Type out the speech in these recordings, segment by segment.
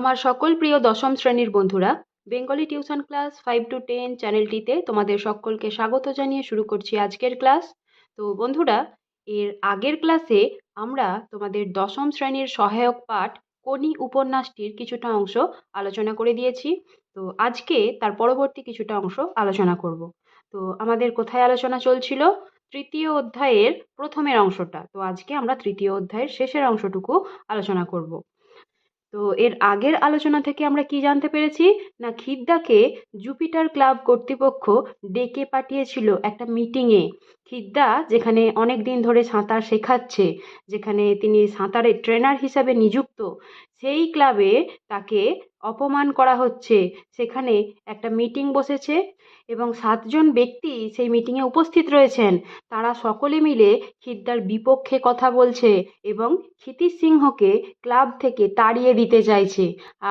আমার সকল প্রিয় দশম শ্রেণির বন্ধুরা, Bengali tuition class five to ten চ্যানেলটিতে তোমাদের সকলকে স্বাগত জানিয়ে শুরু করছি আজকের ক্লাস। তো বন্ধুরা, এর আগের ক্লাসে আমরা তোমাদের দশম শ্রেণির সহায়ক পাঠ কোনি উপন্যাসটির কিছুটা অংশ আলোচনা করে দিয়েছি। তো আজকে তার পরবর্তী কিছুটা অংশ আলোচনা করব। তো আমাদের কোথায় আলোচনা চলছিল? তৃতীয় অধ্যায়ের প্রথমের অংশটা। তো আজকে আমরা তৃতীয় অধ্যায়ের শেষের অংশটুকু আলোচনা করব। তো এর আগের আলোচনা থেকে আমরা কি জানতে পেরেছি? না, খিদ্দাকে জুপিটার ক্লাব কর্তৃপক্ষ ডেকে পাঠিয়েছিল একটা মিটিংয়ে খিদ্দা যেখানে অনেক দিন ধরে সাঁতার শেখাচ্ছে, যেখানে তিনি সাঁতারের ট্রেনার হিসাবে নিযুক্ত, সেই ক্লাবে তাকে অপমান করা হচ্ছে। সেখানে একটা মিটিং বসেছে এবং সাতজন ব্যক্তি সেই মিটিংয়ে উপস্থিত রয়েছেন। তারা সকলে মিলে খিদ্দার বিপক্ষে কথা বলছে এবং ক্ষিতিশ সিংহকে ক্লাব থেকে তাড়িয়ে দিতে চাইছে।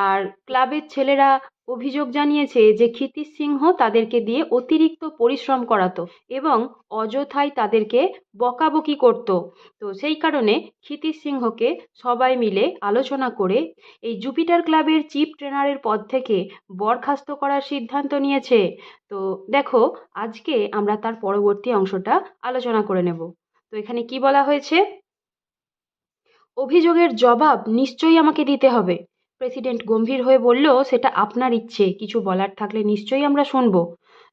আর ক্লাবের ছেলেরা অভিযোগ জানিয়েছে যে ক্ষিতিশ সিংহ তাদেরকে দিয়ে অতিরিক্ত পরিশ্রম করাতো এবং অযথাই তাদেরকে বকাবকি করতো। তো সেই কারণে ক্ষিতিশ সিংহকে সবাই মিলে আলোচনা করে এই জুপিটার ক্লাবের চিফ ট্রেনারের পদ থেকে বরখাস্ত করার সিদ্ধান্ত নিয়েছে। তো দেখো, আজকে আমরা তার পরবর্তী অংশটা আলোচনা করে নেব। তো এখানে কি বলা হয়েছে? অভিযোগের জবাব নিশ্চয়ই আমাকে দিতে হবে। প্রেসিডেন্ট গম্ভীর হয়ে বলল, সেটা আপনার ইচ্ছে, কিছু বলার থাকলে নিশ্চয়ই আমরা শুনব।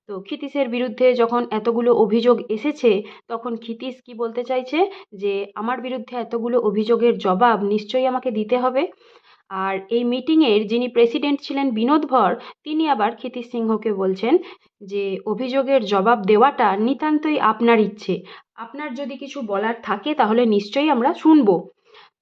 তো ক্ষিতীশের বিরুদ্ধে যখন এতগুলো অভিযোগ এসেছে, তখন ক্ষিতীশ কি বলতে চাইছে? যে, আমার বিরুদ্ধে এতগুলো অভিযোগের জবাব নিশ্চয়ই আমাকে দিতে হবে। আর এই মিটিংয়ের যিনি প্রেসিডেন্ট ছিলেন বিনোদ ভর, তিনি আবার ক্ষিতীশ সিংহকে বলছেন যে, অভিযোগের জবাব দেওয়াটা নিতান্তই আপনার ইচ্ছে। আপনার যদি কিছু বলার থাকে, তাহলে নিশ্চয়ই আমরা শুনব।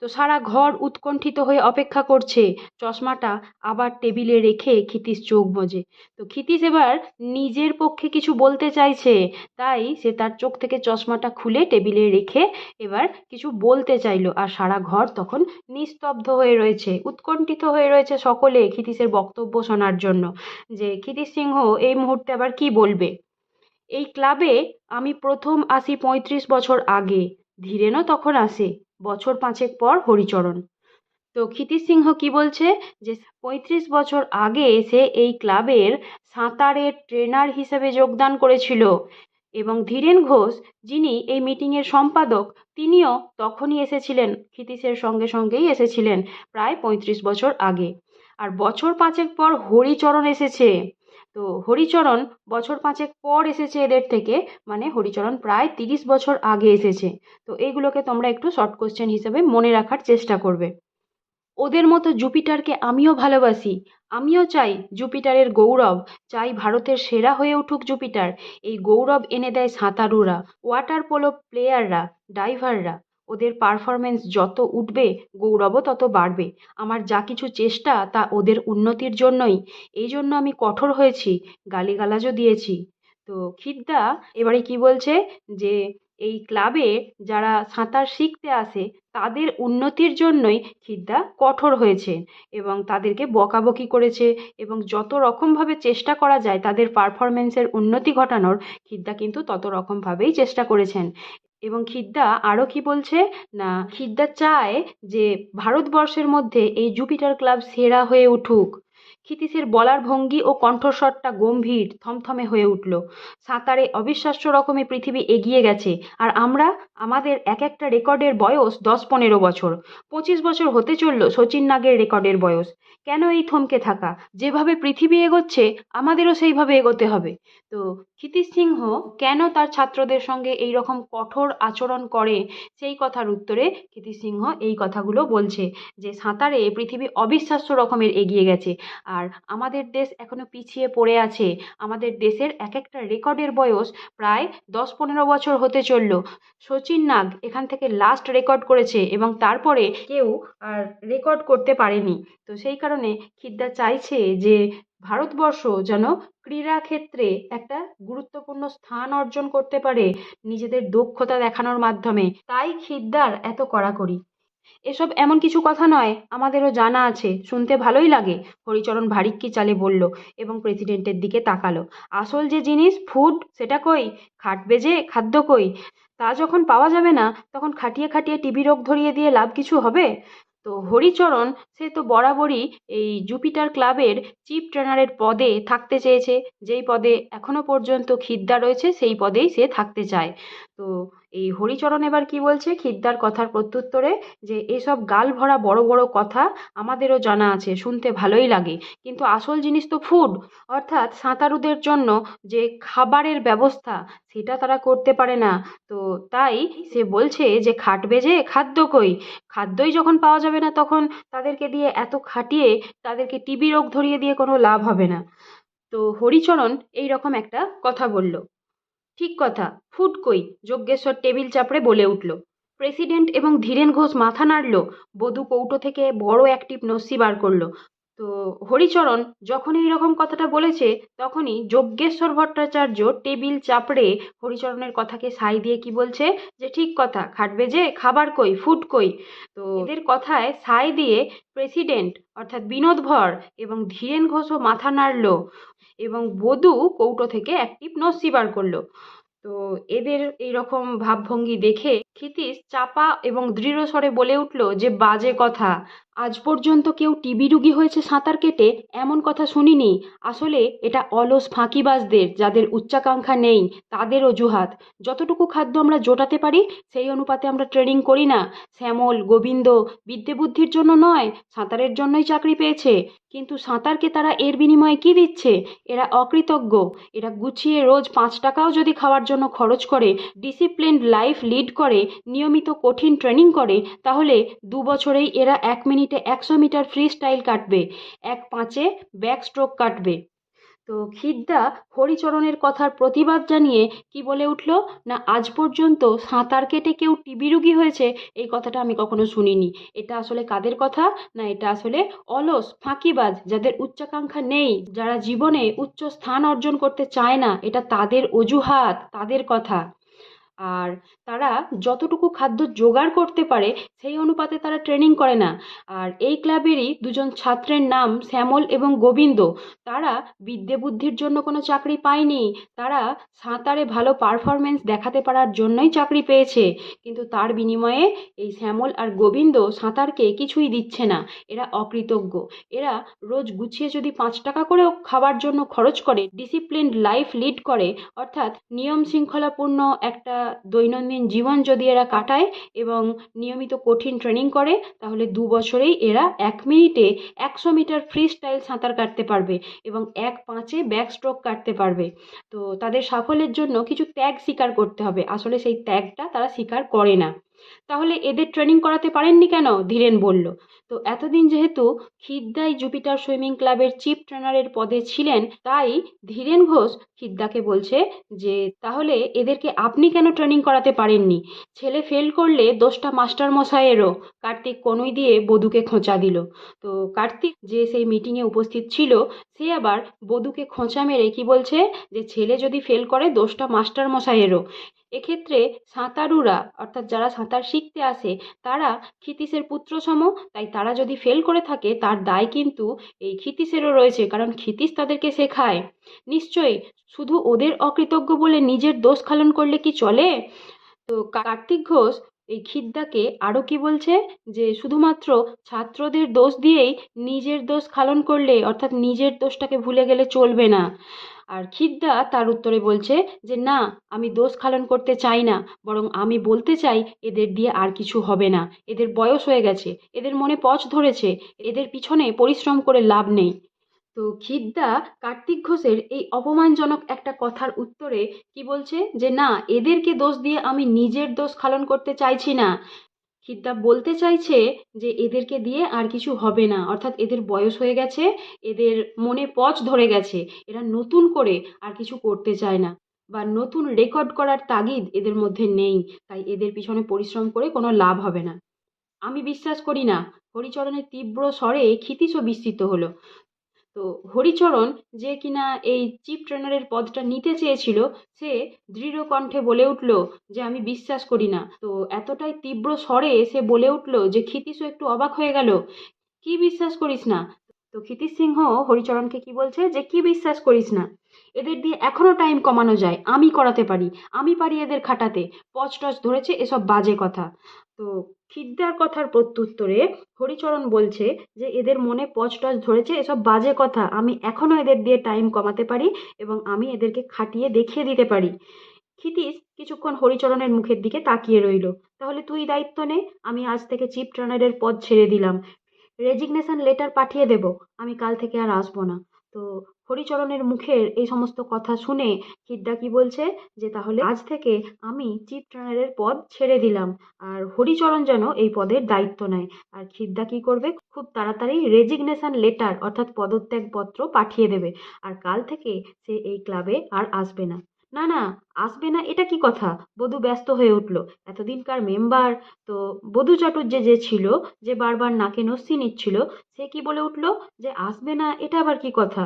তো সারা ঘর উৎকণ্ঠিত হয়ে অপেক্ষা করছে। চশমাটা আবার টেবিলে রেখে ক্ষিতীশ চোখ বোঝে। তো ক্ষিতীশ এবার নিজের পক্ষে কিছু বলতে চাইছে, তাই সে তার চোখ থেকে চশমাটা খুলে টেবিলে রেখে এবার কিছু বলতে চাইলো। আর সারা ঘর তখন নিস্তব্ধ হয়ে রয়েছে, উৎকণ্ঠিত হয়ে রয়েছে সকলে ক্ষিতীশের বক্তব্য শোনার জন্য। যে ক্ষিতীশ সিংহ, এই মুহূর্তে আবার কি বলবে? এই ক্লাবে আমি প্রথম আসি পঁয়ত্রিশ বছর আগে, ধীরেনও তখন আসে। বছর পাঁচেক পর হরিচরণ। তো ক্ষিতীশ সিংহ কি বলছে? যে পঁয়ত্রিশ বছর আগে সে এই ক্লাবের সাঁতারের ট্রেনার হিসেবে যোগদান করেছিল এবং ধীরেন ঘোষ, যিনি এই মিটিংয়ের সম্পাদক, তিনিও তখনই এসেছিলেন, ক্ষিতীশের সঙ্গে সঙ্গেই এসেছিলেন প্রায় পঁয়ত্রিশ বছর আগে। আর বছর পাঁচেক পর হরিচরণ এসেছে। তো হরিচরণ বছর পাঁচেক পর এসেছে এদের থেকে মানে হরিচরণ প্রায় তিরিশ বছর আগে এসেছে। তো এইগুলোকে তোমরা একটু শর্ট কোশ্চেন হিসেবে মনে রাখার চেষ্টা করবে। ওদের মতো জুপিটারকে আমিও ভালোবাসি। আমিও চাই জুপিটারের গৌরব, চাই ভারতের সেরা হয়ে উঠুক জুপিটার। এই গৌরব এনে দেয় সাঁতারুরা ওয়াটার পোলো প্লেয়াররা ডাইভাররা ওদের পারফরমেন্স যত উঠবে, গৌরবও তত বাড়বে। আমার যা কিছু চেষ্টা, তা ওদের উন্নতির জন্যই। এই জন্য আমি কঠোর হয়েছি, গালিগালাজও দিয়েছি। তো খিদ্দা, এবারে কি বলছে? যে এই ক্লাবে যারা সাঁতার শিখতে আসে, তাদের উন্নতির জন্যই খিদ্দা কঠোর হয়েছে এবং তাদেরকে বকাবকি করেছে এবং যত রকমভাবে চেষ্টা করা যায়, তাদের পারফরমেন্সের উন্নতি ঘটানোর, খিদ্দা কিন্তু তত রকমভাবেই চেষ্টা করেছেন। এবং খিদ্দা আরও কি বলছে? না খিদ্দা চায় যে ভারতবর্ষের মধ্যে এই জুপিটার ক্লাব সেরা হয়ে উঠুক। ক্ষিতীশের বলার ভঙ্গি ও কণ্ঠস্বরটা গম্ভীর, থমথমে হয়ে উঠল। সাঁতারে অবিশ্বাস্য রকমে পৃথিবী এগিয়ে গেছে, আর আমরা, আমাদের এক একটা রেকর্ডের বয়স দশ পনেরো বছর। পঁচিশ বছর হতে চলল সচিন নাগের রেকর্ডের বয়স। কেন এই থমকে থাকা? যেভাবে পৃথিবী এগোচ্ছে, আমাদেরও সেইভাবে এগোতে হবে। তো ক্ষিতীশ সিংহ কেন তার ছাত্রদের সঙ্গে এই রকম কঠোর আচরণ করে? সেই কথার উত্তরে ক্ষিতীশ সিংহ এই কথাগুলো বলছে যে, সাঁতারে পৃথিবী অবিশ্বাস্য রকমের এগিয়ে গেছে। আর আমাদের দেশ এখনও পিছিয়ে পড়ে আছে। আমাদের দেশের এক একটা রেকর্ডের বয়স প্রায় দশ পনেরো বছর হতে চলল। শচীন নাগ এখান থেকে লাস্ট রেকর্ড করেছে এবং তারপরে কেউ আর রেকর্ড করতে পারেনি। তো সেই কারণে খিদ্দা চাইছে যে ভারতবর্ষ যেন ক্রীড়া ক্ষেত্রে একটা গুরুত্বপূর্ণ স্থান অর্জন করতে পারে নিজেদের দক্ষতা দেখানোর মাধ্যমে। তাই খিদ্দার এত কড়াকড়ি। এসব এমন কিছু কথা নয়, আমাদেরও জানা আছে। শুনতে ভালোই লাগে, হরিচরণ ভারিক্কি চালে বলল এবং প্রেসিডেন্টের দিকে তাকালো। আসল যে জিনিস, ফুড, সেটা কই? খাটবে যে খাদ্য কই? তা যখন পাওয়া যাবে না, তখন খাটিয়ে খাটিয়ে টিবি রোগ ধরিয়ে দিয়ে লাভ কিছু হবে? তো হরিচরণ, সে তো বরাবরই এই জুপিটার ক্লাবের চিফ ট্রেনারের পদে থাকতে চেয়েছে। যেই পদে এখনও পর্যন্ত খিদ্দা রয়েছে, সেই পদেই সে থাকতে চায়। তো এই হরিচরণ এবার কি বলছে? খিদ্দার কথার প্রত্যুত্তরে যে, এসব গাল ভরা বড় বড় কথা আমাদেরও জানা আছে, শুনতে ভালোই লাগে। কিন্তু আসল জিনিস তো ফুড অর্থাৎ সাঁতারুদের জন্য যে খাবারের ব্যবস্থা, সেটা তারা করতে পারে না। তো তাই সে বলছে যে খাটবে যে খাদ্য কই খাদ্যই যখন পাওয়া যাবে না তখন তাদেরকে দিয়ে এত খাটিয়ে তাদেরকে টিবি রোগ ধরিয়ে দিয়ে কোনো লাভ হবে না। তো হরিচরণ এই রকম একটা কথা বলল। ঠিক কথা, ফুট কই, যজ্ঞেশ্বর টেবিল চাপড়ে বলে উঠল। প্রেসিডেন্ট এবং ধীরেন ঘোষ মাথা নাড়ল। বধূ কৌটো থেকে বড় এক টিপ নস্যি বার করল। তো হরিচরণ যখন এই রকম কথাটা বলেছে, তখনই যজ্ঞেশ্বর ভট্টাচার্য টেবিল চাপড়ে হরিচরণের কথাকে সাই দিয়ে কি বলছে? যে ঠিক কথা, খাটবে যে, খাবার কই ফুট কই? তো এদের কথায় সাই দিয়ে প্রেসিডেন্ট অর্থাৎ বিনোদ ভর এবং ধীরেন ঘোষও মাথা নাড়ল এবং বধু কৌটো থেকে একটি নস্যি বার করল। তো এদের এই রকম ভাবভঙ্গি দেখে ক্ষিতীশ চাপা এবং দৃঢ় স্বরে বলে উঠল যে বাজে কথা। আজ পর্যন্ত কেউ টিবি রুগী হয়েছে সাঁতার কেটে, এমন কথা শুনিনি। আসলে এটা অলস ফাঁকিবাজদের, যাদের উচ্চাকাঙ্ক্ষা নেই, তাদের অজুহাত। যতটুকু খাদ্য আমরা জোটাতে পারি, সেই অনুপাতে আমরা ট্রেনিং করি না। শ্যামল, গোবিন্দ বিদ্যে বুদ্ধির জন্য নয়, সাঁতারের জন্যই চাকরি পেয়েছে। কিন্তু সাঁতারকে তারা এর বিনিময়ে কি দিচ্ছে? এরা অকৃতজ্ঞ। এরা গুছিয়ে রোজ পাঁচ টাকাও যদি খাওয়ার জন্য খরচ করে, ডিসিপ্লিনড লাইফ লিড করে, নিয়মিত কঠিন ট্রেনিং করে, তাহলে দু বছরেই এরা এক মিনিটে একশো মিটার ফ্রি স্টাইল কাটবে, এক পাঁচে ব্যাক স্ট্রোক কাটবে। তো খিদ্দা হরিচরণের কথার প্রতিবাদ জানিয়ে কি বলে উঠল, না, আজ পর্যন্ত সাঁতার কেটে কেউ টিবি রুগী হয়েছে? এই কথাটা আমি কখনো শুনিনি। এটা আসলে কাদের কথা? না, এটা আসলে অলস, ফাঁকিবাজ, যাদের উচ্চাকাঙ্ক্ষা নেই, যারা জীবনে উচ্চ স্থান অর্জন করতে চায় না, এটা তাদের অজুহাত, তাদের কথা। আর তারা যতটুকু খাদ্য জোগাড় করতে পারে সেই অনুপাতে তারা ট্রেনিং করে না। আর এই ক্লাবেরই দুজন ছাত্রের নাম শ্যামল এবং গোবিন্দ। তারা বিদ্যে বুদ্ধির জন্য কোনো চাকরি পায়নি। তারা সাঁতারে ভালো পারফরমেন্স দেখাতে পারার জন্যই চাকরি পেয়েছে। কিন্তু তার বিনিময়ে এই শ্যামল আর গোবিন্দ সাঁতারকে কিছুই দিচ্ছে না। এরা অকৃতজ্ঞ। এরা রোজ গুছিয়ে যদি পাঁচ টাকা করেও খাবার জন্য খরচ করে ডিসিপ্লিনড লাইফ লিড করে, অর্থাৎ নিয়ম শৃঙ্খলাপূর্ণ একটা দৈনন্দিন জীবন যদি এরা কাটায় এবং নিয়মিত কঠিন ট্রেনিং করে, তাহলে দু বছরেই এরা এক মিনিটে একশো মিটার ফ্রি স্টাইল সাঁতার কাটতে পারবে এবং এক পাঁচে ব্যাক স্ট্রোক কাটতে পারবে। তো তাদের সাফল্যের জন্য কিছু ত্যাগ স্বীকার করতে হবে। আসলে সেই ত্যাগটা তারা স্বীকার করে না। তাহলে এদের ট্রেনিং করাতে পারেননি কেন? ধীরেন বলল। তো এতদিন যেহেতু খিদ্দাই জুপিটার সুইমিং ক্লাবের চিফ ট্রেনারের পদে ছিলেন, তাই ধীরেন ঘোষ খিদ্দাকে বলছে যে, তাহলে এদেরকে আপনি কেন ট্রেনিং করাতে পারেননি? ছেলে ফেল করলে দোষটা মাস্টার মশাইয়েরও। কার্তিক কনুই দিয়ে বধূকে খোঁচা দিল। তো কার্তিক যে সেই মিটিংয়ে উপস্থিত ছিল, সে আবার বধূকে খোঁচা মেরে কি বলছে? যে ছেলে যদি ফেল করে দোষটা মাস্টার মশাইয়েরও। এক্ষেত্রে সাঁতারুরা, অর্থাৎ যারা সাঁতার শিখতে আসে, তারা ক্ষিতীশের পুত্রসম, তাই তারা যদি ফেল করে থাকে, তার দায় কিন্তু এই ক্ষিতীশেরও রয়েছে, কারণ ক্ষিতীশ তাদেরকে শেখায়। নিশ্চয়ই শুধু ওদের অকৃতজ্ঞ বলে নিজের দোষ খালন করলে কি চলে? তো কার্তিক ঘোষ এই খিদ্দাকে আরও কি বলছে? যে শুধুমাত্র ছাত্রদের দোষ দিয়েই নিজের দোষ খালন করলে, অর্থাৎ নিজের দোষটাকে ভুলে গেলে চলবে না। আর খিদ্দা তার উত্তরে বলছে যে, না, আমি দোষ খালন করতে চাই না, বরং আমি বলতে চাই এদের দিয়ে আর কিছু হবে না। এদের বয়স হয়ে গেছে, এদের মনে পচ ধরেছে, এদের পিছনে পরিশ্রম করে লাভ নেই। তো খিদ্দা কার্তিক ঘোষের এই অপমানজনক একটা কথার উত্তরে কি বলছে? যে, না, এদেরকে দোষ দিয়ে আমি নিজের দোষ খালন করতে চাইছি না। খিদ্দা বলতে চাইছে যে এদেরকে দিয়ে আর কিছু হবে না। অর্থাৎ এদের বয়স হয়ে গেছে, এদের মনে পচ ধরে গেছে, এরা নতুন করে আর কিছু করতে চায় না বা নতুন রেকর্ড করার তাগিদ এদের মধ্যে নেই, তাই এদের পিছনে পরিশ্রম করে কোনো লাভ হবে না। আমি বিশ্বাস করি না, হরিচরণের তীব্র স্বরে ক্ষিতীশও বিস্মিত হলো। তো হরিচরণ যে কিনা এই চিফ ট্রেনারের পদটা নিতে চেয়েছিল, সে দৃঢ় কণ্ঠে বলে উঠল যে আমি বিশ্বাস করি না। তো এতটাই তীব্র স্বরে সে বলে উঠল যে ক্ষিতীশও একটু অবাক হয়ে গেল। কি বিশ্বাস করিস না? তো ক্ষিতীশ সিংহ হরিচরণকে কি বলছে যে কি বিশ্বাস করিস না? এদের দিয়ে এখনও টাইম কমানো যায়, আমি করাতে পারি, আমি পারি এদের খাটাতে। পচ টচ ধরেছে এসব বাজে কথা। তো খিদ্দার কথার প্রত্যুত্তরে হরিচরণ বলছে যে, এদের মনে পচ টচ ধরেছে, এসব বাজে কথা। আমি এখনও এদের দিয়ে টাইম কমাতে পারি এবং আমি এদেরকে খাটিয়ে দেখিয়ে দিতে পারি। ক্ষিতীশ কিছুক্ষণ হরিচরণের মুখের দিকে তাকিয়ে রইল। তাহলে তুই দায়িত্ব নে, আমি আজ থেকে চিফ ট্রেনারের পদ ছেড়ে দিলাম। রেজিগনেশন লেটার পাঠিয়ে দেব। আমি কাল থেকে আর আসব না। তো হরিচরণের মুখের এই সমস্ত কথা শুনে খিদ্দা কি বলছে? যে তাহলে আজ থেকে আমি চিফ ট্রেনারের পদ ছেড়ে দিলাম, আর হরিচরণ যেন এই পদের দায়িত্ব নেয়। আর খিদ্দা কি করবে? খুব তাড়াতাড়ি রেজিগনেশন লেটার অর্থাৎ পদত্যাগপত্র পাঠিয়ে দেবে। আর কাল থেকে সে এই ক্লাবে আর আসবে না। না না, আসবে না, এটা কি কথা? বধূ ব্যস্ত হয়ে উঠল। এতদিনকার মেম্বার, তো বধূ চটুর্যে যে ছিল, যে বারবার নাকে নস্যি নিচ্ছিল, সে কি বলে উঠল? যে আসবে না, এটা আবার কি কথা?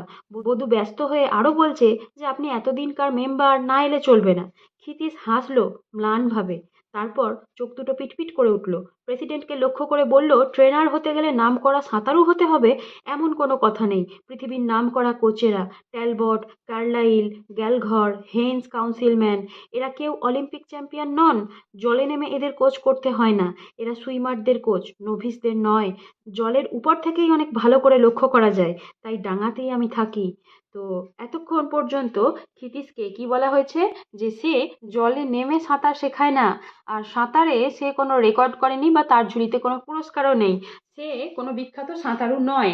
বধূ ব্যস্ত হয়ে আরও বলছে যে, আপনি এতদিনকার মেম্বার, না এলে চলবে না। ক্ষিতীশ হাসলো ম্লানভাবে। তারপর চোখ দুটো পিটপিট করে উঠল। প্রেসিডেন্টকে লক্ষ্য করে বলল, ট্রেনার হতে গেলে নাম করা সাঁতারু হতে হবে? এমন কোনো কথা নেই। পৃথিবীর নাম করা কোচেরা Talbot, Carlyle, Gallagher, Haines Counsilman, এরা কেউ অলিম্পিক চ্যাম্পিয়ন নন। জলে নেমে এদের কোচ করতে হয় না। এরা সুইমারদের কোচ, নোভিসদের নয়। জলের উপর থেকেই অনেক ভালো করে লক্ষ্য করা যায়। তাই ডাঙাতেই আমি থাকি। তো এতক্ষণ পর্যন্ত ক্ষিতিশকে কি বলা হয়েছে? যে সে জলে নেমে সাঁতার শেখায় না। আর সাঁতারে সে কোনো রেকর্ড করেনি বা তার ঝুলিতে কোনো পুরস্কারও নেই। সে কোনো বিখ্যাত সাঁতারু নয়।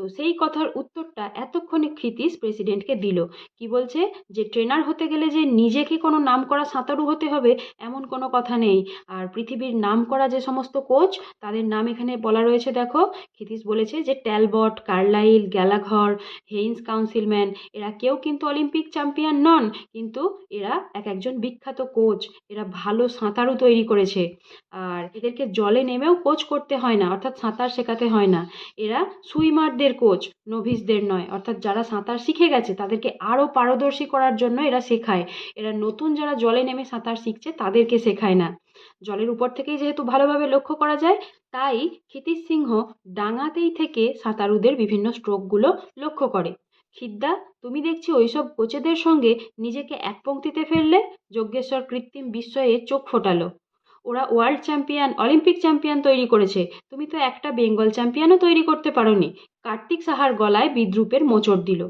তো সেই কথার উত্তরটা এতক্ষণে ক্ষিতীশ প্রেসিডেন্টকে দিল। কি বলছে? যে ট্রেনার হতে গেলে যে নিজেকে কোনো নাম করা সাঁতারু হতে হবে, এমন কোনো কথা নেই। আর পৃথিবীর নাম করা যে সমস্ত কোচ, তাদের নাম এখানে বলা রয়েছে, দেখো। ক্ষিতীশ বলেছে যে Talbot, Carlyle, Gallagher, Haines Counsilman, এরা কেউ কিন্তু অলিম্পিক চ্যাম্পিয়ন নন, কিন্তু এরা এক একজন বিখ্যাত কোচ, এরা ভালো সাঁতারু তৈরি করেছে। আর এদেরকে জলে নেমেও কোচ করতে হয় না, অর্থাৎ সাঁতার শেখাতে হয় না। এরা সুইমারদের কোচ নোভিসদের নয়। অর্থাৎ যারা সাঁতার শিখে গেছে, তাদেরকে আরও পারদর্শী করার জন্য এরা শেখায়। এরা নতুন যারা জলে নেমে সাঁতার শিখছে, তাদেরকে শেখায় না। জলের উপর থেকেই যেহেতু ভালোভাবে লক্ষ্য করা যায়, তাই ক্ষিতীশ সিংহ ডাঙাতেই থেকে সাঁতারুদের বিভিন্ন স্ট্রোকগুলো লক্ষ্য করে। খিদ্দা, তুমি দেখছি ওইসব কোচেদের সঙ্গে নিজেকে এক পঙ্ক্তিতে ফেললে? যজ্ঞেশ্বর কৃত্রিম বিস্ময়ে চোখ ফোটালো। ওরা ওয়ার্ল্ড চ্যাম্পিয়ন অলিম্পিক চ্যাম্পিয়ন তৈরি করেছে। তুমি তো একটা বেঙ্গল চ্যাম্পিয়নও তৈরি করতে পারোনি। কার্তিক সাহার গলায় বিদ্রুপের মোচড় দিল।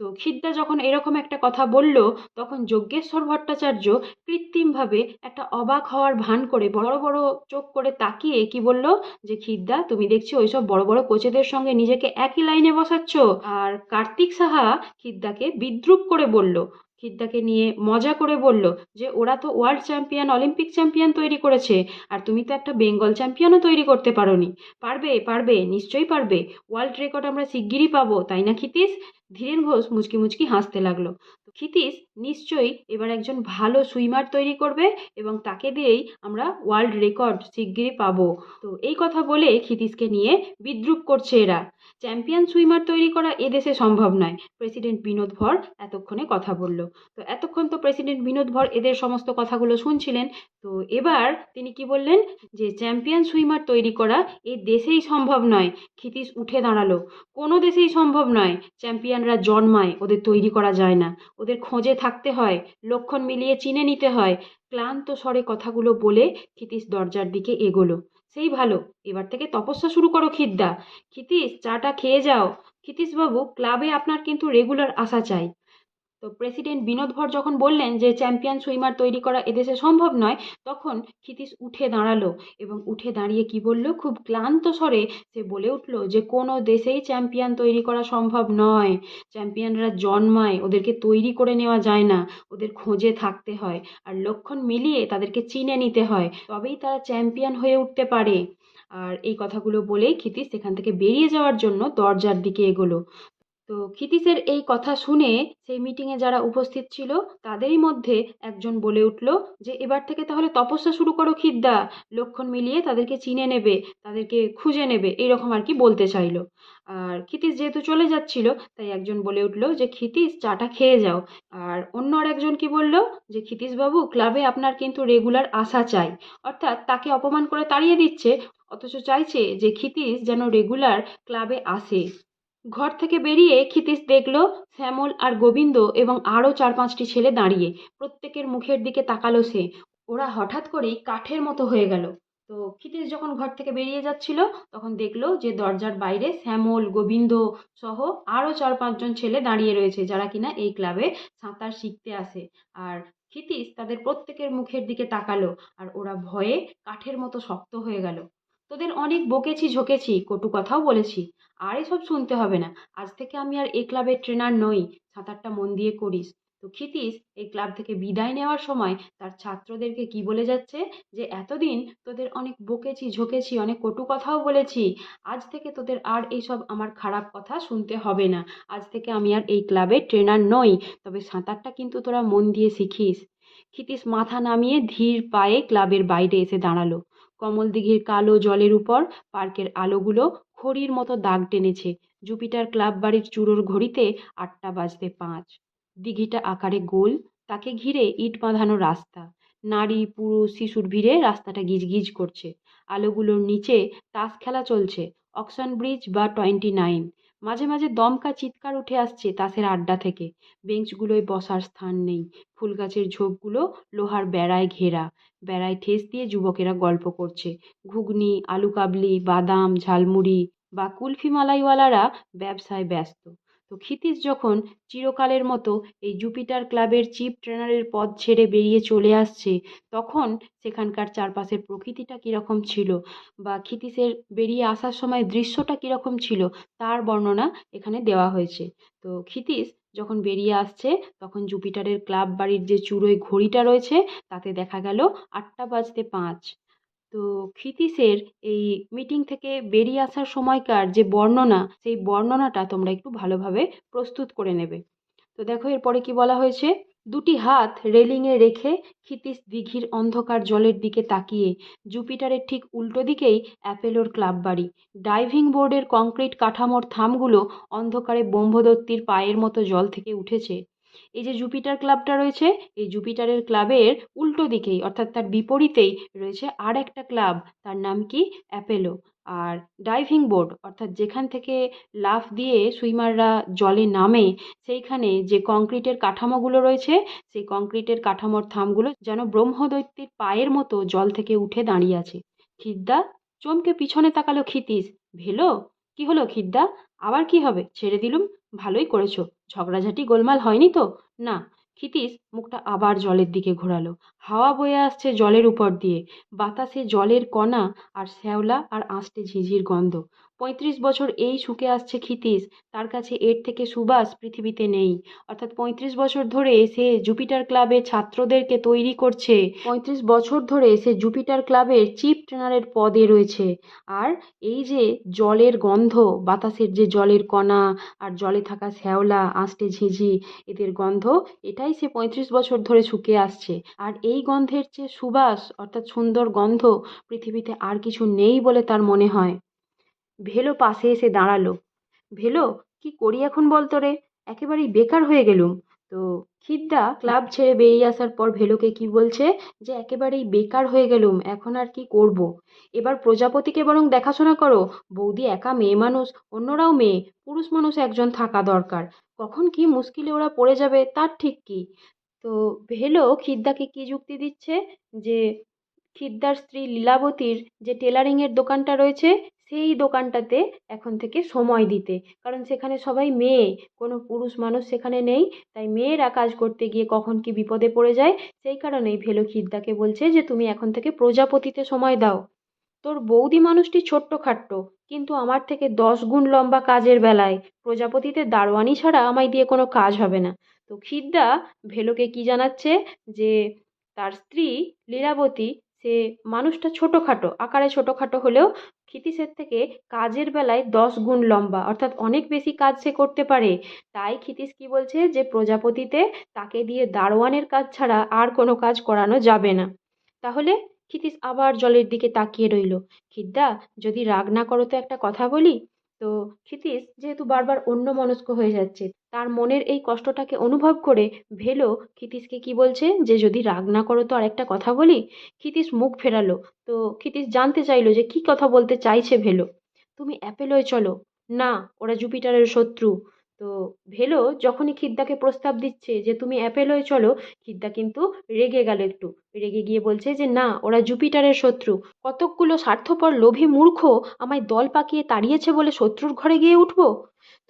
তো খিদ্দা যখন এরকম একটা কথা বলল, তখন যজ্ঞেশ্বর ভট্টাচার্য কৃত্রিমভাবে একটা অবাক হওয়ার ভান করে বড় বড় চোখ করে তাকিয়ে কি বলল, যে খিদ্দা, তুমি দেখছি ওইসব বড় বড় কোচেদের সঙ্গে নিজেকে একই লাইনে বসাচ্ছ? আর কার্তিক সাহা খিদ্দাকে বিদ্রুপ করে বলল খিদ্দাকে নিয়ে মজা করে বলল যে, ওরা তো ওয়ার্ল্ড চ্যাম্পিয়ন, অলিম্পিক চ্যাম্পিয়ন তৈরি করেছে। আর তুমি তো একটা বেঙ্গল চ্যাম্পিয়নও তৈরি করতে পারোনি। পারবে পারবে, নিশ্চয়ই পারবে। ওয়ার্ল্ড রেকর্ড আমরা শিগগিরই পাবো, তাই না ক্ষিতীশ? ধীরেন ঘোষ মুচকি মুচকি হাসতে লাগল। ক্ষিতীশ নিশ্চয়ই এবার একজন ভালো সুইমার তৈরি করবে এবং তাকে দিয়েই আমরা ওয়ার্ল্ড রেকর্ড শিগগিরই পাবো। তো এই কথা বলে ক্ষিতীশকে নিয়ে বিদ্রুপ করছে এরা। চ্যাম্পিয়ন সুইমার তৈরি করা এদেশে সম্ভব নয়। প্রেসিডেন্ট বিনোদ ভর এতক্ষণে কথা বলল। তো এতক্ষণ তো প্রেসিডেন্ট বিনোদ ভর এদের সমস্ত কথাগুলো শুনছিলেন। তো এবার তিনি কি বললেন? যে চ্যাম্পিয়ন সুইমার তৈরি করা এ দেশেই সম্ভব নয়। ক্ষিতীশ উঠে দাঁড়াল। কোনো দেশেই সম্ভব নয়। চ্যাম্পিয়নরা জন্মায়, ওদের তৈরি করা যায় না। ওদের খোঁজে থাকতে হয়, লক্ষণ মিলিয়ে চিনে নিতে হয়, ক্লান্ত স্বরে কথাগুলো বলে ক্ষিতীশ দরজার দিকে এগোলো। সেই ভালো, এবার থেকে তপস্যা শুরু করো খিদ্দা। ক্ষিতীশ, চাটা খেয়ে যাও। ক্ষিতীশবাবু, ক্লাবে আপনার কিন্তু রেগুলার আসা চাই। তো প্রেসিডেন্ট বিনোদ ভর যখন বললেন যে চ্যাম্পিয়ন সুইমার তৈরি করা এদেশে সম্ভব নয়, তখন ক্ষিতীশ উঠে দাঁড়াল এবং উঠে দাঁড়িয়ে কি বলল? খুব ক্লান্ত স্বরে সে বলে উঠল যে কোনো দেশেই চ্যাম্পিয়ন তৈরি করা সম্ভব নয়। চ্যাম্পিয়নরা জন্মায়, ওদেরকে তৈরি করে নেওয়া যায় না, ওদের খোঁজে থাকতে হয় আর লক্ষণ মিলিয়ে তাদেরকে চিনে নিতে হয়, তবেই তারা চ্যাম্পিয়ন হয়ে উঠতে পারে। আর এই কথাগুলো বলেই ক্ষিতীশ সেখান থেকে বেরিয়ে যাওয়ার জন্য দরজার দিকে এগোলো। তো ক্ষিতীশের এই কথা শুনে সেই মিটিংয়ে যারা উপস্থিত ছিল, তাদেরই মধ্যে একজন বলে উঠল যে, এবার থেকে তাহলে তপস্যা শুরু করো খিদ্দা। লক্ষণ মিলিয়ে তাদেরকে চিনে নেবে, তাদেরকে খুঁজে নেবে। এইরকম আর কি বলতে চাইলো। আর ক্ষিতীশ যেহেতু চলে যাচ্ছিল, তাই একজন বলে উঠল যে, ক্ষিতীশ, চাটা খেয়ে যাও। আর অন্য আর একজন কি বলল যে, ক্ষিতীশবাবু, ক্লাবে আপনার কিন্তু রেগুলার আসা চাই। অর্থাৎ তাকে অপমান করে তাড়িয়ে দিচ্ছে, অথচ চাইছে যে, ক্ষিতীশ যেন রেগুলার ক্লাবে আসে। ঘর থেকে বেরিয়ে ক্ষিতীশ দেখল শ্যামল আর গোবিন্দ এবং আরও চার পাঁচটি ছেলে দাঁড়িয়ে। প্রত্যেকের মুখের দিকে তাকালো সে। ওরা হঠাৎ করেই কাঠের মতো হয়ে গেল। তো ক্ষিতিশ যখন ঘর থেকে বেরিয়ে যাচ্ছিল, তখন দেখল যে দরজার বাইরে শ্যামল, গোবিন্দ সহ আরও চার পাঁচজন ছেলে দাঁড়িয়ে রয়েছে, যারা কিনা এই ক্লাবে সাঁতার শিখতে আসে। আর ক্ষিতিশ তাদের প্রত্যেকের মুখের দিকে তাকালো আর ওরা ভয়ে কাঠের মতো শক্ত হয়ে গেল। তোদের অনেক বকেছি ঝোঁকেছি, কটু কথাও বলেছি। আর এসব শুনতে হবে না। আজ থেকে আমি আর এই ক্লাবের ট্রেনার নই, সাঁতারটা মন দিয়ে করিস। তো ক্ষিতিশ এই ক্লাব থেকে বিদায় নেওয়ার সময় তার ছাত্রদেরকে কি বলে যাচ্ছে? যে এতদিন তোদের অনেক বকেছি ঝোঁকেছি, অনেক কটু কথাও বলেছি। আজ থেকে তোদের আর এইসব আমার খারাপ কথা শুনতে হবে না। আজ থেকে আমি আর এই ক্লাবের ট্রেনার নই, তবে সাঁতারটা কিন্তু তোরা মন দিয়ে শিখিস। ক্ষিতিশ মাথা নামিয়ে ধীর পায়ে ক্লাবের বাইরে এসে দাঁড়াল। কমল দিঘির কালো জলের উপর পার্কের আলোগুলো খড়ির মতো দাগ টেনেছে। জুপিটার ক্লাব বাড়ির চুড়োর ঘড়িতে আটটা বাজতে পাঁচ। দিঘিটা আকারে গোল, তাকে ঘিরে ইট বাঁধানো রাস্তা। নারী, পুরুষ, শিশুর ভিড়ে রাস্তাটা গিজগিজ করছে। আলোগুলোর নিচে তাস খেলা চলছে অকশন ব্রিজ বা টোয়েন্টি নাইন। মাঝে মাঝে দমকা চিৎকার উঠে আসছে তাসের আড্ডা থেকে। বেঞ্চগুলোয় বসার স্থান নেই। ফুল গাছের ঝোপগুলো লোহার বেড়ায় ঘেরা। বেড়ায় ঠেস দিয়ে যুবকেরা গল্প করছে। ঘুগনি আলু কাবলি বাদাম, ঝালমুড়ি বা কুলফি মালাইওয়ালারা ব্যবসায় ব্যস্ত। তো ক্ষিতিশ যখন চিরকালের মতো এই জুপিটার ক্লাবের চিফ ট্রেনারের পদ ছেড়ে বেরিয়ে চলে আসছে, তখন সেখানকার চারপাশের প্রকৃতিটা কীরকম ছিল বা ক্ষিতিশের বেরিয়ে আসার সময় দৃশ্যটা কীরকম ছিল তার বর্ণনা এখানে দেওয়া হয়েছে। তো ক্ষিতিশ যখন বেরিয়ে আসছে, তখন জুপিটারের ক্লাব বাড়ির যে চুড়োয় ঘড়িটা রয়েছে, তাতে দেখা গেল আটটা বাজতে পাঁচ। তো ক্ষিতিশের এই মিটিং থেকে বেরিয়ে আসার সময়কার যে বর্ণনা, সেই বর্ণনাটা তোমরা একটু ভালোভাবে প্রস্তুত করে নেবে। তো দেখো, এরপরে কি বলা হয়েছে? দুটি হাত রেলিংয়ে রেখে ক্ষিতিশ দিঘির অন্ধকার জলের দিকে তাকিয়ে জুপিটারের ঠিক উল্টো দিকেই অ্যাপেলোর ক্লাব বাড়ি। ডাইভিং বোর্ডের কংক্রিট কাঠামোর থামগুলো অন্ধকারে ব্রহ্মদত্তির পায়ের মতো জল থেকে উঠেছে। এই যে জুপিটার ক্লাবটা রয়েছে, এই জুপিটারের ক্লাবের উল্টো দিকেই, অর্থাৎ তার বিপরীতেই রয়েছে আর একটা ক্লাব তার নাম কি? অ্যাপেলো আর ডাইভিং বোর্ড অর্থাৎ যেখান থেকে লাফ দিয়ে সুইমাররা জলে নামে, সেইখানে যে কংক্রিটের কাঠামোগুলো রয়েছে, সেই কংক্রিটের কাঠামোর থামগুলো যেন ব্রহ্মদৈত্যের পায়ের মতো জল থেকে উঠে দাঁড়িয়ে আছে। খিদ্দা, চমকে পিছনে তাকালো ক্ষিতিশ, ভেলো? কি হলো খিদ্দা আবার কি হবে? ছেড়ে দিলুম, ভালোই করেছ। ঝগড়াঝাটি গোলমাল হয়নি তো? না। ক্ষিতিশ মুখটা আবার জলের দিকে ঘোরালো। হাওয়া বয়ে আসছে জলের উপর দিয়ে। বাতাসে জলের কণা আর শ্যাওলা আর আঁশটে ঝিঝির গন্ধ। পঁয়ত্রিশ বছর এই শুকে আসছে ক্ষিতিশ তার কাছে এর থেকে সুবাস পৃথিবীতে নেই। অর্থাৎ পঁয়ত্রিশ বছর ধরে সে জুপিটার ক্লাবের ছাত্রদেরকে তৈরি করছে। পঁয়ত্রিশ বছর ধরে সে জুপিটার ক্লাবের চিফ ট্রেনারের পদে রয়েছে। আর এই যে জলের গন্ধ, বাতাসের যে জলের কণা আর জলে থাকা শ্যাওলা আঁশটে ঝিঝি, এদের গন্ধ, এটাই সে পঁয়ত্রিশ বছর ধরে শুকে আসছে। আর এই গন্ধের চেয়ে সুবাস, অর্থাৎ সুন্দর গন্ধ, পৃথিবীতে আর কিছু নেই বলে তার মনে হয়। ভেলো পাশে এসে দাঁড়াল। ভেলো, কি করি এখন বলতো রে? একেবারেই বেকার হয়ে গেলুম। তো খিদ্দা ক্লাব ছেড়ে বেরিয়ে আসার পর ভেলোকে কি বলছে? যে একেবারেই বেকার হয়ে গেলুম, এখন আর কি করব। এবার প্রজাপতিকে বরং দেখাশোনা করো। বৌদি একা মেয়ে মানুষ, অন্যরাও মেয়ে, পুরুষ মানুষ একজন থাকা দরকার। কখন কি মুশকিলে ওরা পড়ে যাবে, তার ঠিক কি? তো ভেলো খিদ্দাকে কি যুক্তি দিচ্ছে? যে খিদ্দার স্ত্রী লীলাবতীর যে টেলারিংয়ের দোকানটা রয়েছে সেই দোকানটাতে এখন থেকে সময় দিতে। কারণ সেখানে সবাই মেয়ে, কোনো পুরুষ মানুষ সেখানে নেই, তাই মেয়েরা কাজ করতে গিয়ে কখন কি বিপদে পড়ে যায়, সেই কারণেই ভেলো খিদ্দাকে বলছে যে, তুমি এখন থেকে প্রজাপতিতে সময় দাও। তোর বৌদি মানুষটি ছোট্ট খাট্ট, কিন্তু আমার থেকে দশ গুণ লম্বা কাজের বেলায় প্রজাপতিতে দারোয়ানি ছাড়া আমায় দিয়ে কোনো কাজ হবে না। তো খিদ্দা ভেলোকে কি জানাচ্ছে যে, তার স্ত্রী লীলাবতী, সে মানুষটা ছোটোখাটো, আকারে ছোটোখাটো হলেও ক্ষিতিশের থেকে কাজের বেলায় দশ গুণ লম্বা, অর্থাৎ অনেক বেশি কাজ সে করতে পারে। তাই ক্ষিতিশ কি বলছে যে, প্রজাপতিতে তাকে দিয়ে দারোয়ানের কাজ ছাড়া আর কোনো কাজ করানো যাবে না। তাহলে ক্ষিতিশ আবার জলের দিকে তাকিয়ে রইল। খিদ্দা, যদি রাগ না করো তো একটা কথা বলি? তো ক্ষিতিশ যেহেতু বারবার অন্যমনস্ক হয়ে যাচ্ছে তার মনের এই কষ্টটাকে অনুভব করে ভেলো, ক্ষিতিশকে কি বলছে? যে যদি রাগ না করো তো আরেকটা কথা বলি? ক্ষিতিশ মুখ ফেরালো। তো ক্ষিতিশ জানতে চাইলো যে কি কথা বলতে চাইছে ভেলো? তুমি অ্যাপেলোয় চলো। না, ওরা জুপিটারের শত্রু। তো ভেলো, যখনই খিদ্দাকে প্রস্তাব দিচ্ছে যে তুমি অ্যাপেলোয় চলো, খিদ্দা কিন্তু রেগে গেল একটু। রেগে গিয়ে বলছে যে, না, ওরা জুপিটারের শত্রু। কতকগুলো স্বার্থপর লোভী মূর্খ আমায় দল পাকিয়ে তাড়িয়েছে বলে শত্রুর ঘরে গিয়ে উঠবো?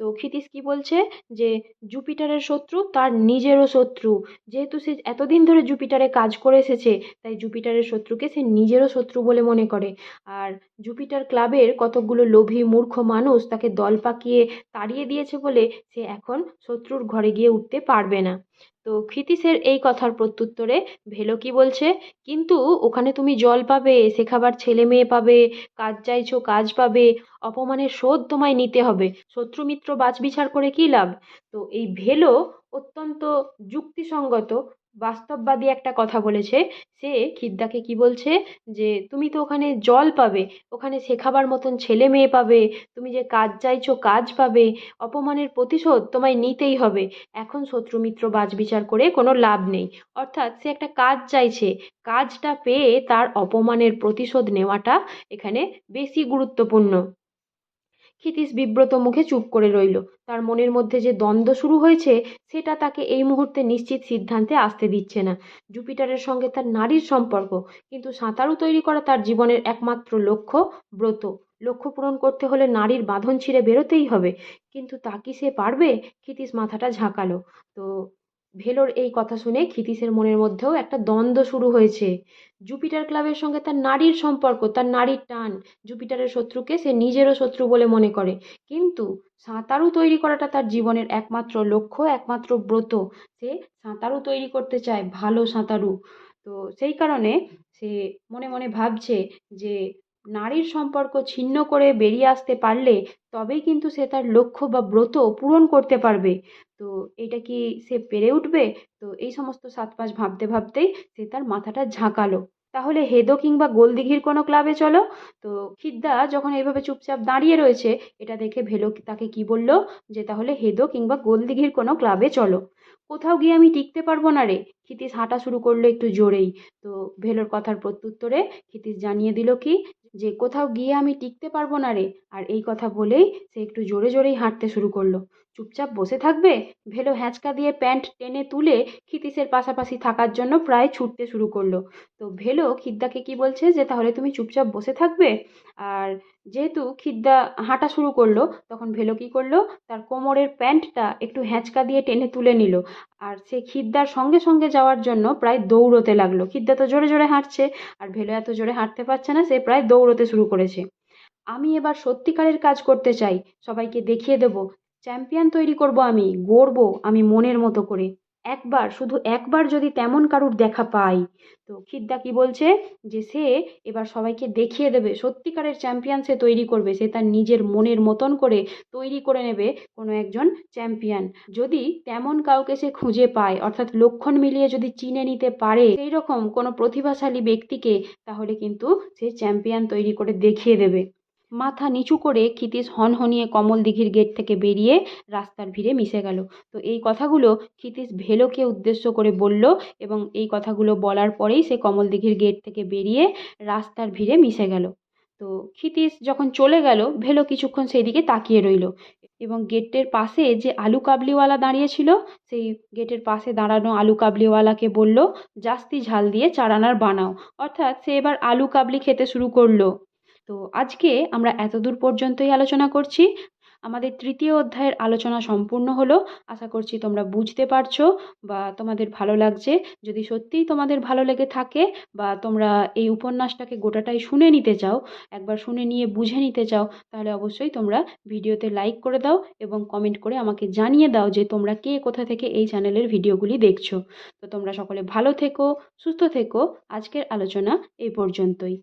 তো ক্ষিতিশ কি বলছে? যে জুপিটারের শত্রু তার নিজেরও শত্রু। যেহেতু সে এতদিন ধরে জুপিটারে কাজ করে এসেছে, তাই জুপিটারের শত্রুকে সে নিজেরও শত্রু বলে মনে করে। আর জুপিটার ক্লাবের কতকগুলো লোভী, মূর্খ মানুষ তাকে দল পাকিয়ে তাড়িয়ে দিয়েছে বলে সে এখন শত্রুর ঘরে গিয়ে উঠতে পারবে না। তো ক্ষিতিশের এই কথার প্রত্যুত্তরে ভেলো কি বলছে? কিন্তু ওখানে তুমি জল পাবে শেখাবার ছেলে মেয়ে পাবে, কাজ চাইছো, কাজ পাবে, অপমানের শোধ তোমায় নিতে হবে। শত্রু মিত্র বাছবিচার করে কী লাভ? তো এই ভেলো অত্যন্ত যুক্তিসঙ্গত বাস্তববাদী একটা কথা বলেছে। সে খিদ্দাকে কি বলছে? যে, তুমি তো ওখানে জল পাবে, ওখানে শেখাবার মতন ছেলে মেয়ে পাবে, তুমি যে কাজ চাইছো কাজ পাবে, অপমানের প্রতিশোধ তোমায় নিতেই হবে। এখন শত্রু মিত্র বাছবিচার করে কোনো লাভ নেই। অর্থাৎ সে একটা কাজ চাইছে। কাজটা পেয়ে তার অপমানের প্রতিশোধ নেওয়াটা এখানে বেশি গুরুত্বপূর্ণ। ক্ষিতীশ বিব্রত মুখে চুপ করে রইল। তার মনের মধ্যে যে দ্বন্দ্ব শুরু হয়েছে, সেটা তাকে এই মুহূর্তে নিশ্চিত সিদ্ধান্তে আসতে দিচ্ছে না। জুপিটারের সঙ্গে তার নারীর সম্পর্ক, কিন্তু সাঁতারু তৈরি করা তার জীবনের একমাত্র লক্ষ্য ব্রত। লক্ষ্য পূরণ করতে হলে নারীর বাঁধন ছিঁড়ে বেরোতেই হবে, কিন্তু তা কি সে পারবে? ক্ষিতীশ মাথাটা ঝাঁকালো। তো ভেলোর এই কথা শুনে ক্ষিতীশের মনের মধ্যেও একটা দ্বন্দ্ব শুরু হয়েছে। জুপিটার ক্লাবের সঙ্গে তার নারীর সম্পর্ক, তার নারীর টান জুপিটারের শত্রুকে সে নিজেরও শত্রু বলে মনে করে। কিন্তু সাঁতারু তৈরি করাটা তার জীবনের একমাত্র লক্ষ্য, একমাত্র ব্রত। সে সাঁতারু তৈরি করতে চায়, ভালো সাঁতারু। তো সেই কারণে সে মনে মনে ভাবছে যে নারীর সম্পর্ক ছিন্ন করে বেরিয়ে আসতে পারলে তবেই কিন্তু সে তার লক্ষ্য বা ব্রত পূরণ করতে পারবে। তো এটা কি সে পেরে উঠবে? তো এই সমস্ত সাত পাঁচ ভাবতে ভাবতেই সে তার মাথাটা ঝাঁকালো। তাহলে হেদো কিংবা গোলদিঘির কোনো ক্লাবে চলো? তো খিদ্দা যখন এইভাবে চুপচাপ দাঁড়িয়ে রয়েছে, এটা দেখে ভেলো তাকে কি বলল? যে তাহলে হেদো কিংবা গোলদিঘির কোনো ক্লাবে চলো। কোথাও গিয়ে আমি টিকতে পারব না রে। ক্ষিতিশ হাঁটা শুরু করল একটু জোরেই। তো ভেলোর কথার প্রত্যুত্তরে ক্ষিতিশ জানিয়ে দিল কি, যে কোথাও গিয়ে আমি টিকতে পারব না রে। আর এই কথা বলেই সে একটু জোরে জোরেই হাঁটতে শুরু করল। চুপচাপ বসে থাকবে? ভেলো হ্যাঁচকা দিয়ে প্যান্ট টেনে তুলে ক্ষিতীশের পাশাপাশি থাকার জন্য প্রায় ছুটতে শুরু করল। তো ভেলো, খিদ্দাকে কি বলছে যে, তাহলে তুমি চুপচাপ বসে থাকবে? আর যেহেতু খিদ্দা হাঁটা শুরু করল, তখন ভেলো কী করল? তার কোমরের প্যান্টটা একটু হ্যাঁচকা দিয়ে টেনে তুলে নিল। আর সে খিদ্দার সঙ্গে সঙ্গে যাওয়ার জন্য প্রায় দৌড়তে লাগল। খিদ্দা তো জোরে জোরে হাঁটছে, আর ভেলো এত জোরে হাঁটতে পারছে না, সে প্রায় দৌড়তে শুরু করেছে। আমি এবার সত্যিকারের কাজ করতে চাই। সবাইকে দেখিয়ে দেব। চ্যাম্পিয়ন তৈরি করব আমি, গড়ব আমি মনের মতো করে। একবার, শুধু একবার যদি তেমন কারুর দেখা পাই। তো খিদ্দা কি বলছে? যে সে এবার সবাইকে দেখিয়ে দেবে, সত্যিকারের চ্যাম্পিয়ন সে তৈরি করবে, সে তার নিজের মনের মতন করে তৈরি করে নেবে কোনো একজন চ্যাম্পিয়ন যদি তেমন কাউকে সে খুঁজে পায়, অর্থাৎ লক্ষণ মিলিয়ে যদি চিনে নিতে পারে সেই রকম কোনো প্রতিভাশালী ব্যক্তিকে, তাহলে কিন্তু সে চ্যাম্পিয়ন তৈরি করে দেখিয়ে দেবে। মাথা নিচু করে ক্ষিতীশ হনহনিয়ে কমল দিঘির গেট থেকে বেরিয়ে রাস্তার ভিড়ে মিশে গেল। তো এই কথাগুলো ক্ষিতীশ ভেলোকে উদ্দেশ্য করে বলল এবং এই কথাগুলো বলার পরেই সে কমল দিঘির গেট থেকে বেরিয়ে রাস্তার ভিড়ে মিশে গেল। তো ক্ষিতীশ যখন চলে গেল, ভেলো কিছুক্ষণ সেই দিকে তাকিয়ে রইল এবং গেটের পাশে যে আলু কাবলিওয়ালা দাঁড়িয়েছিল সেই গেটের পাশে দাঁড়ানো আলু কাবলিওয়ালাকে বলল, জাস্তি ঝাল দিয়ে চারানার বানাও। অর্থাৎ সে এবার আলু কাবলি খেতে শুরু করল। তো আজকে আমরা এতদূর পর্যন্তই আলোচনা করছি। আমাদের তৃতীয় অধ্যায়ের আলোচনা সম্পূর্ণ হলো। আশা করছি তোমরা বুঝতে পারছ বা তোমাদের ভালো লাগছে। যদি সত্যিই তোমাদের ভালো লেগে থাকে বা তোমরা এই উপন্যাসটাকে গোটাটাই শুনে নিতে চাও, একবার শুনে নিয়ে বুঝে নিতে চাও, তাহলে অবশ্যই তোমরা ভিডিওতে লাইক করে দাও এবং কমেন্ট করে আমাকে জানিয়ে দাও যে তোমরা কে, কোথা থেকে এই চ্যানেলের ভিডিওগুলি দেখছ। তো তোমরা সকলে ভালো থেকো, সুস্থ থেকো। আজকের আলোচনা এই পর্যন্তই।